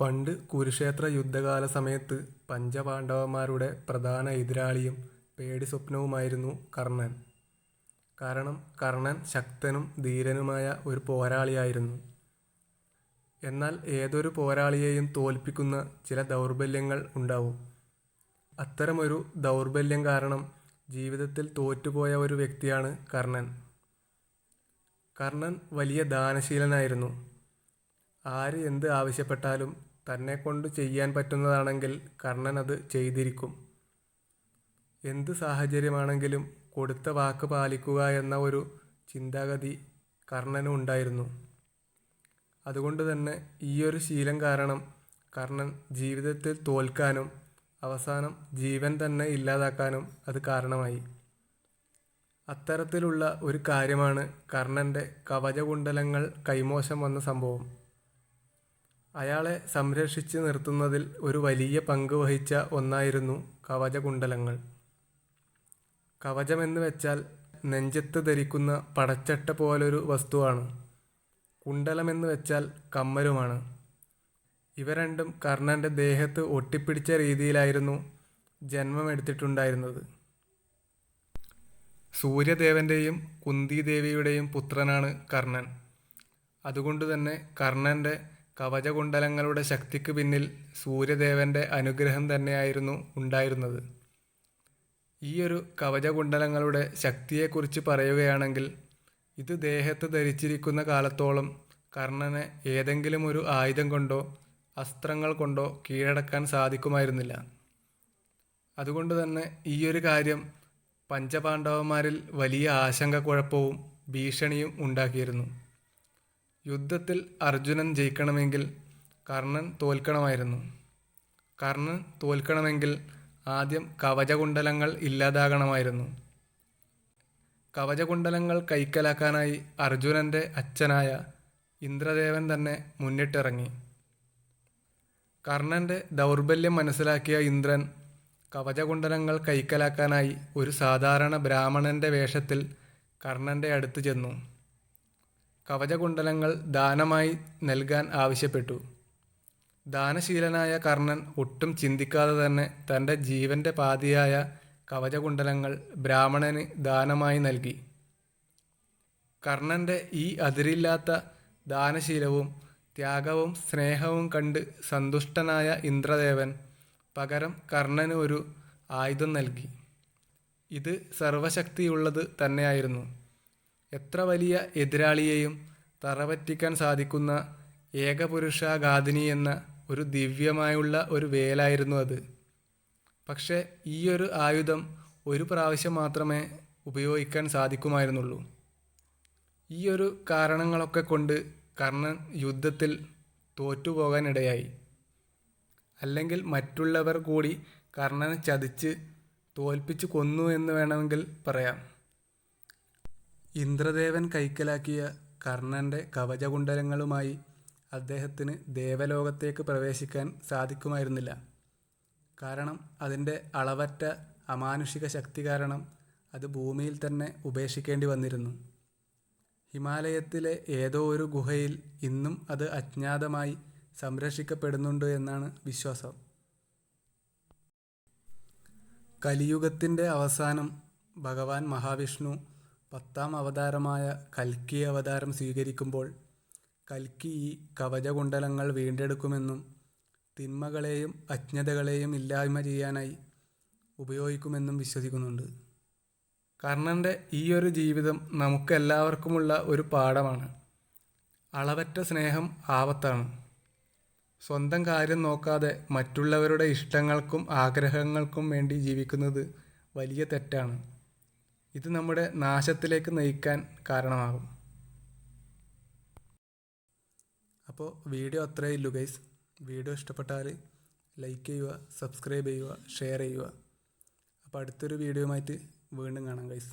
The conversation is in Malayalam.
പണ്ട് കുരുക്ഷേത്ര യുദ്ധകാല സമയത്ത് പഞ്ചപാണ്ഡവന്മാരുടെ പ്രധാന എതിരാളിയും പേടിസ്വപ്നവുമായിരുന്നു കർണൻ കാരണം കർണൻ ശക്തനും ധീരനുമായ ഒരു പോരാളിയായിരുന്നു. എന്നാൽ ഏതൊരു പോരാളിയെയും തോൽപ്പിക്കുന്ന ചില ദൗർബല്യങ്ങൾ ഉണ്ടാവും. അത്തരമൊരു ദൗർബല്യം കാരണം ജീവിതത്തിൽ തോറ്റുപോയ ഒരു വ്യക്തിയാണ് കർണൻ കർണൻ വലിയ ദാനശീലനായിരുന്നു. ആര് എന്ത് ആവശ്യപ്പെട്ടാലും തന്നെക്കൊണ്ട് ചെയ്യാൻ പറ്റുന്നതാണെങ്കിൽ കർണൻ അത് ചെയ്തിരിക്കും. എന്ത് സാഹചര്യമാണെങ്കിലും കൊടുത്ത വാക്ക് പാലിക്കുക എന്ന ഒരു ചിന്താഗതി കർണനും ഉണ്ടായിരുന്നു. അതുകൊണ്ട് തന്നെ ഈയൊരു ശീലം കാരണം കർണൻ ജീവിതത്തിൽ തോൽക്കാനും അവസാനം ജീവൻ തന്നെ ഇല്ലാതാക്കാനും അത് കാരണമായി. അത്തരത്തിലുള്ള ഒരു കാര്യമാണ് കർണന്റെ കവചകുണ്ടലങ്ങൾ കൈമോശം വന്ന സംഭവം. അയാളെ സംരക്ഷിച്ച് നിർത്തുന്നതിൽ ഒരു വലിയ പങ്ക് വഹിച്ച ഒന്നായിരുന്നു കവചകുണ്ഡലങ്ങൾ. കവചമെന്ന് വെച്ചാൽ നെഞ്ചത്ത് ധരിക്കുന്ന പടച്ചട്ട പോലൊരു വസ്തുവാണ്. കുണ്ഡലമെന്ന് വെച്ചാൽ കമ്മലുമാണ്. ഇവ രണ്ടും കർണന്റെ ദേഹത്ത് ഒട്ടിപ്പിടിച്ച രീതിയിലായിരുന്നു ജന്മമെടുത്തിട്ടുണ്ടായിരുന്നത്. സൂര്യദേവന്റെയും കുന്തിദേവിയുടെയും പുത്രനാണ് കർണൻ. അതുകൊണ്ടുതന്നെ കർണന്റെ കവചകുണ്ഡലങ്ങളുടെ ശക്തിക്ക് പിന്നിൽ സൂര്യദേവന്റെ അനുഗ്രഹം തന്നെയായിരുന്നു ഉണ്ടായിരുന്നത്. ഈയൊരു കവചകുണ്ഡലങ്ങളുടെ ശക്തിയെക്കുറിച്ച് പറയുകയാണെങ്കിൽ ഇത് ദേഹത്ത് ധരിച്ചിരിക്കുന്ന കാലത്തോളം കർണനെ ഏതെങ്കിലും ഒരു ആയുധം കൊണ്ടോ അസ്ത്രങ്ങൾ കൊണ്ടോ കീഴടക്കാൻ സാധിക്കുമായിരുന്നില്ല. അതുകൊണ്ട് തന്നെ ഈയൊരു കാര്യം പഞ്ചപാണ്ഡവന്മാരിൽ വലിയ ആശങ്കക്കുഴപ്പവും ഭീഷണിയും ഉണ്ടാക്കിയിരുന്നു. യുദ്ധത്തിൽ അർജുനൻ ജയിക്കണമെങ്കിൽ കർണൻ തോൽക്കണമായിരുന്നു. കർണൻ തോൽക്കണമെങ്കിൽ ആദ്യം കവചകുണ്ഡലങ്ങൾ ഇല്ലാതാകണമായിരുന്നു. കവചകുണ്ഡലങ്ങൾ കൈക്കലാക്കാനായി അർജുനന്റെ അച്ഛനായ ഇന്ദ്രദേവൻ തന്നെ മുന്നിട്ടിറങ്ങി. കർണന്റെ ദൗർബല്യം മനസ്സിലാക്കിയ ഇന്ദ്രൻ കവചകുണ്ഡലങ്ങൾ കൈക്കലാക്കാനായി ഒരു സാധാരണ ബ്രാഹ്മണന്റെ വേഷത്തിൽ കർണന്റെ അടുത്ത് ചെന്നു. കവചകുണ്ഡലങ്ങൾ ദാനമായി നൽകാൻ ആവശ്യപ്പെട്ടു. ദാനശീലനായ കർണൻ ഒട്ടും ചിന്തിക്കാതെ തന്നെ തന്റെ ജീവന്റെ പാതിയായ കവചകുണ്ഡലങ്ങൾ ബ്രാഹ്മണന് ദാനമായി നൽകി. കർണന്റെ ഈ അതിരില്ലാത്ത ദാനശീലവും ത്യാഗവും സ്നേഹവും കണ്ട് സന്തുഷ്ടനായ ഇന്ദ്രദേവൻ പകരം കർണന് ഒരു ആയുധം നൽകി. ഇത് സർവശക്തിയുള്ളത് തന്നെയായിരുന്നു. എത്ര വലിയ എതിരാളിയെയും തറപറ്റിക്കാൻ സാധിക്കുന്ന ഏകപുരുഷാഘാതിനി എന്ന ഒരു ദിവ്യമായുള്ള ഒരു വേലായിരുന്നു അത്. പക്ഷേ ഈയൊരു ആയുധം ഒരു പ്രാവശ്യം മാത്രമേ ഉപയോഗിക്കാൻ സാധിക്കുമായിരുന്നുള്ളൂ. ഈയൊരു കാരണങ്ങളൊക്കെക്കൊണ്ട് കർണൻ യുദ്ധത്തിൽ തോറ്റുപോകാനിടയായി. അല്ലെങ്കിൽ മറ്റുള്ളവർ കൂടി കർണനെ ചതിച്ച് തോൽപ്പിച്ച് കൊന്നു എന്ന് വേണമെങ്കിൽ പറയാം. ഇന്ദ്രദേവൻ കൈക്കലാക്കിയ കർണന്റെ കവചകുണ്ഡലങ്ങളുമായി അദ്ദേഹത്തിന് ദേവലോകത്തേക്ക് പ്രവേശിക്കാൻ സാധിക്കുമായിരുന്നില്ല. കാരണം അതിന്റെ അളവറ്റ അമാനുഷിക ശക്തി കാരണം അത് ഭൂമിയിൽ തന്നെ ഉപേക്ഷിക്കേണ്ടി വന്നിരുന്നു. ഹിമാലയത്തിലെ ഏതോ ഒരു ഗുഹയിൽ ഇന്നും അത് അജ്ഞാതമായി സംരക്ഷിക്കപ്പെടുന്നുണ്ട് എന്നാണ് വിശ്വാസം. കലിയുഗത്തിന്റെ അവസാനം ഭഗവാൻ മഹാവിഷ്ണു പത്താം അവതാരമായ കൽക്കി അവതാരം സ്വീകരിക്കുമ്പോൾ കൽക്കി ഈ കവചകുണ്ഡലങ്ങൾ വീണ്ടെടുക്കുമെന്നും തിന്മകളെയും അജ്ഞതകളെയും ഇല്ലായ്മ ചെയ്യാനായി ഉപയോഗിക്കുമെന്നും വിശ്വസിക്കുന്നുണ്ട്. കർണന്റെ ഈ ഒരു ജീവിതം നമുക്കെല്ലാവർക്കുമുള്ള ഒരു പാഠമാണ്. അളവറ്റ സ്നേഹം ആപത്താണ്. സ്വന്തം കാര്യം നോക്കാതെ മറ്റുള്ളവരുടെ ഇഷ്ടങ്ങൾക്കും ആഗ്രഹങ്ങൾക്കും വേണ്ടി ജീവിക്കുന്നത് വലിയ തെറ്റാണ്. ഇത് നമ്മുടെ നാശത്തിലേക്ക് നയിക്കാൻ കാരണമാകും. അപ്പോൾ വീഡിയോ അത്രയേ ഉള്ളൂ ഗൈസ്. വീഡിയോ ഇഷ്ടപ്പെട്ടാൽ ലൈക്ക് ചെയ്യുക, സബ്സ്ക്രൈബ് ചെയ്യുക, ഷെയർ ചെയ്യുക. അപ്പോൾ അടുത്തൊരു വീഡിയോയുമായിട്ട് വീണ്ടും കാണാം ഗൈസ്.